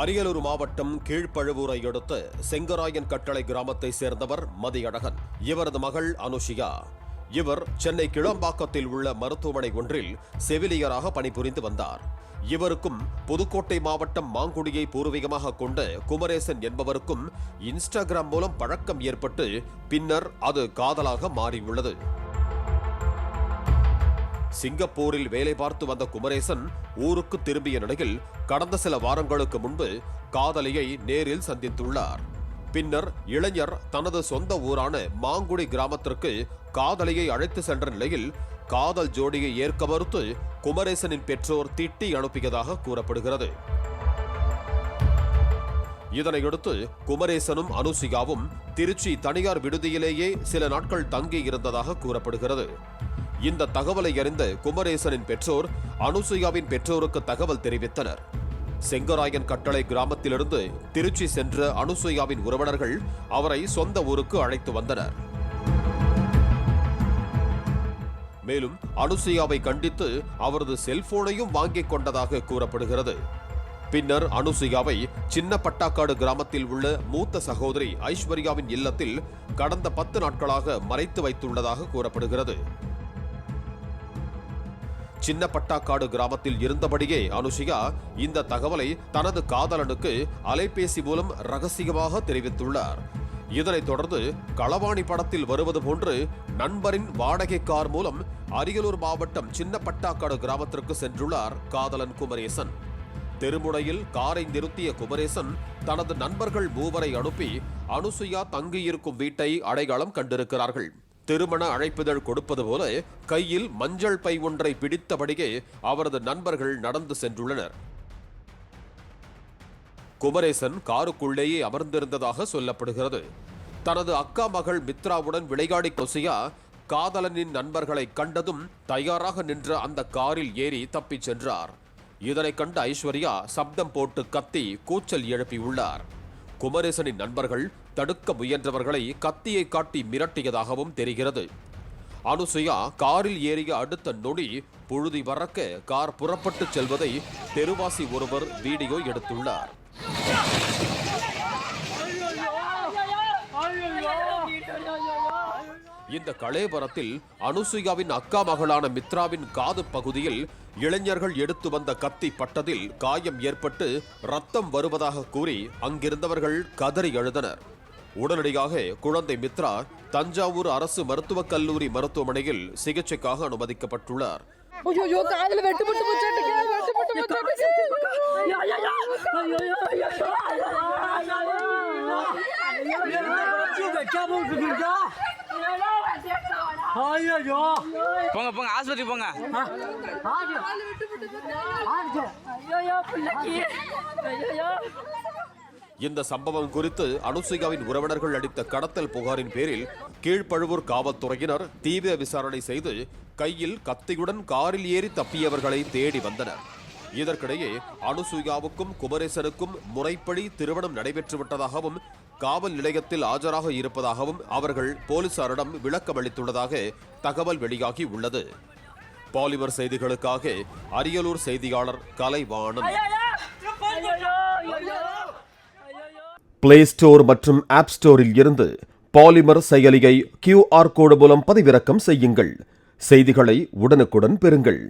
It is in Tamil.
அரியலூர் மாவட்டம் கீழ்ப்பழுவூரை அடுத்த செங்கராயன் கட்டளை கிராமத்தை சேர்ந்தவர் மதியழகன். இவரது மகள் அனுஷியா. இவர் சென்னை கிளம்பாக்கத்தில் உள்ள மருத்துவமனை ஒன்றில் செவிலியராக பணிபுரிந்து வந்தார். இவருக்கும் புதுக்கோட்டை மாவட்டம் மாங்குடியை பூர்வீகமாக கொண்ட குமரேசன் என்பவருக்கும் இன்ஸ்டாகிராம் மூலம் பழக்கம் ஏற்பட்டு பின்னர் அது காதலாக மாறியுள்ளது. சிங்கப்பூரில் வேலை பார்த்து வந்த குமரேசன் ஊருக்கு திரும்பிய நிலையில் கடந்த சில வாரங்களுக்கு முன்பு காதலியை நேரில் சந்தித்துள்ளார். பின்னர் இளைஞர் தனது சொந்த ஊரான மாங்குடி கிராமத்திற்கு காதலியை அழைத்து சென்ற நிலையில் காதல் ஜோடியை ஏற்க மறுத்து குமரேசனின் பெற்றோர் திட்டி அனுப்பியதாக கூறப்படுகிறது. இதனையடுத்து குமரேசனும் அனுசிகாவும் திருச்சி தனியார் விடுதியிலேயே சில நாட்கள் தங்கி இருந்ததாக கூறப்படுகிறது. இந்த தகவலை அறிந்த குமரேசனின் பெற்றோர் அனுசுயாவின் பெற்றோருக்கு தகவல் தெரிவித்தனர். செங்கராயன் கட்டளை கிராமத்திலிருந்து திருச்சி சென்ற அனுசுயாவின் உறவினர்கள் அவரை சொந்த ஊருக்கு அழைத்து வந்தனர். மேலும் அனுசுயாவை கண்டித்து அவரது செல்போனையும் வாங்கிக் கொண்டதாக கூறப்படுகிறது. பின்னர் அனுசுயாவை சின்ன பட்டாக்காடு கிராமத்தில் உள்ள மூத்த சகோதரி ஐஸ்வர்யாவின் இல்லத்தில் கடந்த பத்து நாட்களாக மறைத்து வைத்துள்ளதாக கூறப்படுகிறது. சின்ன பட்டாக்காடு கிராமத்தில் இருந்தபடியே அனுஷிகா இந்த தகவலை தனது காதலனுக்கு அலைபேசி மூலம் ரகசியமாக தெரிவித்துள்ளார். இதனைத் தொடர்ந்து களவாணி படத்தில் வருவது போன்று நண்பரின் வாடகை கார் மூலம் அரியலூர் மாவட்டம் சின்ன பட்டாக்காடு கிராமத்திற்கு சென்றுள்ளார் காதலன் குமரேசன். தெருமுனையில் காரை நிறுத்திய குமரேசன் தனது நண்பர்கள் மூவரை அனுப்பி அனுசுயா தங்கியிருக்கும் வீட்டை அடையாளம் கண்டிருக்கிறார்கள். திருமண அழைப்புதழ் கொடுப்பது போல கையில் மஞ்சள் பை ஒன்றை பிடித்தபடியே அவரது நண்பர்கள் நடந்து சென்றுள்ளனர். குமரேசன் காருக்குள்ளேயே அமர்ந்திருந்ததாக சொல்லப்படுகிறது. தனது அக்கா மகள் மித்ராவுடன் விளையாடி கொசியா காதலனின் நண்பர்களை கண்டதும் தயாராக நின்ற அந்த காரில் ஏறி தப்பிச் சென்றார். இதனை கண்ட ஐஸ்வர்யா சப்தம் போட்டு கத்தி கூச்சல் எழுப்பியுள்ளார். குமரேசனின் நண்பர்கள் தடுக்க முயன்றவர்களை கத்தியை காட்டி மிரட்டியதாகவும் தெரிகிறது. அனுசுயா காரில் ஏறிய அடுத்த நொடி புழுதி பறக்க கார் புறப்பட்டுச் செல்வதை தெருவாசி ஒருவர் வீடியோ எடுத்துள்ளார். இந்த கலேபரத்தில் அனுசுயாவின் அக்கா மகளான மித்ராவின் காது பகுதியில் இளைஞர்கள் எடுத்து வந்த கத்தி பட்டதில் காயம் ஏற்பட்டு ரத்தம் வருவதாக கூறி அங்கிருந்தவர்கள் கதறி எழுதனர் உடனடியாக குழந்தை மித்ரா தஞ்சாவூர் அரசு மருத்துவக் கல்லூரி மருத்துவமனையில் சிகிச்சைக்காக அனுமதிக்கப்பட்டுள்ளார். ஐயோ காதுல வெட்டுப்பட்டு போச்சாட்டுக்கு ஐயோ போங்க போங்க ஆஸ்பத்திரி போங்க. ஐயோ பிள்ளைக்கு. ஐயோ இந்த சம்பவம் குறித்து அனுசுயாவின் உறவினர்கள் அளித்த கடத்தல் புகாரின் பேரில் கீழ்ப்பழுவூர் காவல்துறையினர் தீவிர விசாரணை செய்து கையில் கத்தியுடன் காரில் ஏறி தப்பியவர்களை தேடி வந்தனர். இதற்கிடையே அனுசூயாவுக்கும் குமரேசனுக்கும் முறைப்படி திருமணம் நடைபெற்று விட்டதாகவும் காவல் நிலையத்தில் ஆஜராக இருப்பதாகவும் அவர்கள் போலீசாரிடம் விளக்கமளித்துள்ளதாக தகவல் வெளியாகி உள்ளது. பாலிமர் செய்திகளுக்காக அரியலூர் செய்தியாளர் கலைவாணன். பிளே ஸ்டோர் மற்றும் ஆப் ஸ்டோரில் இருந்து பாலிமர் செயலியை கியூஆர் கோடு மூலம் பதிவிறக்கம் செய்யுங்கள். செய்திகளை உடனுக்குடன் பெறுங்கள்.